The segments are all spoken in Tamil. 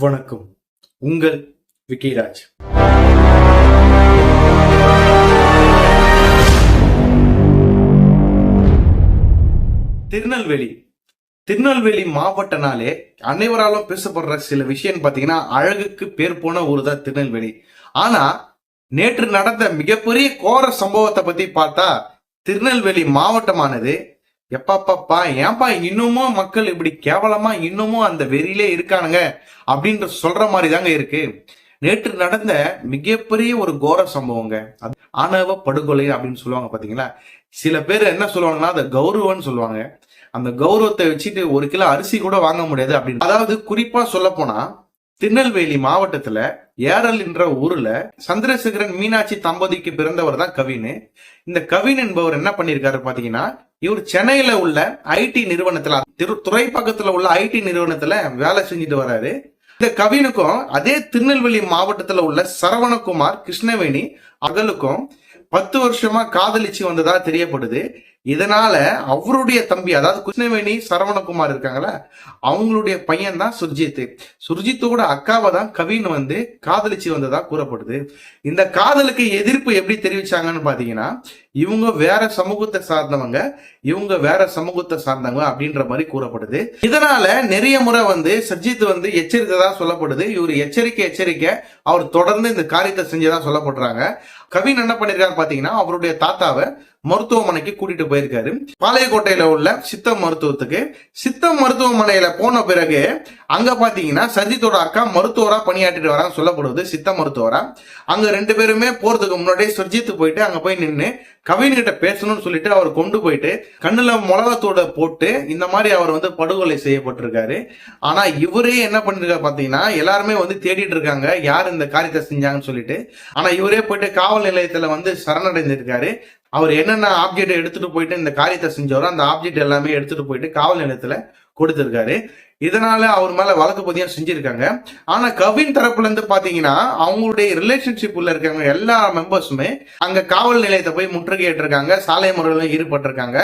வணக்கம். உங்கள் விக்கிராஜ். திருநெல்வேலி. திருநெல்வேலி மாவட்டனாலே அனைவராலும் பேசப்படுற சில விஷயம் பாத்தீங்கன்னா அழகுக்கு பேர் போன ஊர் தான் திருநெல்வேலி. ஆனா நேற்று நடந்த மிகப்பெரிய கோர சம்பவத்தை பத்தி பார்த்தா திருநெல்வேலி மாவட்டமானது எப்பாப்பாப்பா ஏன்பா இன்னமும் மக்கள் இப்படி கேவலமா இன்னமும் அந்த வெறியிலே இருக்கானுங்க அப்படின்ற சொல்ற மாதிரி தாங்க இருக்கு. நேற்று நடந்த மிகப்பெரிய ஒரு கோர சம்பவங்க. அது ஆணவ படுகொலை அப்படின்னு சொல்லுவாங்க பாத்தீங்களா? சில பேர் என்ன சொல்லுவாங்கன்னா அதை கௌரவம்னு சொல்லுவாங்க. அந்த கௌரவத்தை வச்சுட்டு ஒரு கிலோ அரிசி கூட வாங்க முடியாது அப்படின்னு. அதாவது குறிப்பா சொல்ல போனா திருநெல்வேலி மாவட்டத்துல ஏரல் என்ற ஊர்ல சந்திரசேகரன் மீனாட்சி தம்பதிக்கு பிறந்தவர் தான் கவின் இந்த கவின் என்பவர் என்ன பண்ணிருக்காரு பாத்தீங்கன்னா இவர் சென்னையில உள்ள ஐடி நிறுவனத்துல திரு துறைப்பக்கத்துல உள்ள ஐடி நிறுவனத்துல வேலை செஞ்சுட்டு வராரு. இந்த கவினுக்கும் அதே திருநெல்வேலி மாவட்டத்துல உள்ள சரவணகுமார் கிருஷ்ணவேணி அகலுக்கும் பத்து வருஷமா காதலிச்சு வந்ததா தெரியப்படுது. இதனால அவருடைய தம்பி அதாவது கிருஷ்ணவேணி சரவணகுமார் இருக்காங்களா அவங்களுடைய பையன் தான் சுர்ஜித் சுர்ஜித்தோட அக்காவை தான் கவின் வந்து காதலிச்சு வந்ததா கூறப்படுது. இந்த காதலுக்கு எதிர்ப்பு எப்படி தெரிவிச்சாங்கன்னு பாத்தீங்கன்னா இவங்க வேற சமூகத்தை சார்ந்தவங்க இவங்க வேற சமூகத்தை சார்ந்தவங்க அப்படின்ற மாதிரி கூறப்படுது. இதனால நிறைய முறை வந்து சஜித் வந்து எச்சரித்ததா சொல்லப்படுது. இவர் எச்சரிக்கை எச்சரிக்கை அவர் தொடர்ந்து இந்த காரியத்தை செஞ்சதா சொல்லப்படுறாங்க. கவின் என்ன பண்ணிருக்காரு பாத்தீங்கன்னா அவருடைய தாத்தாவை மருத்துவமனைக்கு கூட்டிட்டு போயிருக்காரு. பாளையக்கோட்டையில உள்ள சித்த மருத்துவத்துக்கு. சித்த மருத்துவமனையில போன பிறகு அங்க பாத்தீங்கன்னா சஜித்தோட அக்கா மருத்துவரா பணியாற்றிட்டு வரான்னு சொல்லப்படுவது சித்த மருத்துவரா. அங்க ரெண்டு பேருமே போறதுக்கு முன்னாடியே சுர்ஜித் போயிட்டு அங்க போய் நின்று கவின்கிட்ட பேசணும்னு சொல்லிட்டு அவர் கொண்டு போயிட்டு கண்ணுல மிளகத்தோட போட்டு இந்த மாதிரி அவர் வந்து படுகொலை செய்யப்பட்டிருக்காரு. ஆனா இவரே என்ன பண்ணிருக்காரு பாத்தீங்கன்னா எல்லாருமே வந்து தேடிட்டு இருக்காங்க யார் இந்த காரியத்தை செஞ்சாங்கன்னு சொல்லிட்டு. ஆனா இவரே போயிட்டு காவல் நிலையத்துல வந்து சரணடைந்திருக்காரு. அவர் என்னென்ன ஆப்ஜெக்ட் எடுத்துட்டு போயிட்டு இந்த காரியத்தை செஞ்சவரோ அந்த ஆப்ஜெக்ட் எல்லாமே எடுத்துட்டு போயிட்டு காவல் நிலையத்துல கொடுத்திருக்காரு. இதனால அவர் மேல வழக்கு பதியம் செஞ்சிருக்காங்க. ஆனா கவின் தரப்புல இருந்து பாத்தீங்கன்னா அவங்களுடைய ரிலேஷன்ஷிப் உள்ள இருக்கவங்க எல்லா மெம்பர்ஸுமே அங்க காவல் நிலையத்தை போய் முற்றுகையிட்டு இருக்காங்க சாலை முறையிலும் ஈடுபட்டிருக்காங்க.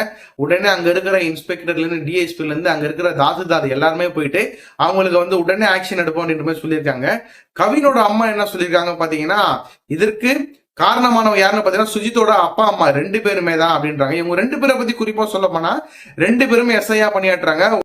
உடனே அங்க இருக்கிற இன்ஸ்பெக்டர்ல இருந்து டிஎஸ்பில இருந்து அங்க இருக்கிற தாசில்தார் எல்லாருமே போயிட்டு அவங்களுக்கு வந்து உடனே ஆக்ஷன் எடுப்போம் அப்படின்ற மாதிரி சொல்லியிருக்காங்க. கவினோட அம்மா என்ன சொல்லியிருக்காங்க பாத்தீங்கன்னா இதற்கு காரணமானவங்க யாருன்னு பாத்தீங்கன்னா சுஜித்தோட அப்பா அம்மா ரெண்டு பேருமே தான் அப்படின்றாங்க. இவங்க ரெண்டு பேரை பத்தி குறிப்பா சொல்ல போனா ரெண்டு பேருமே எஸ்ஐயா பணியாற்றுறாங்க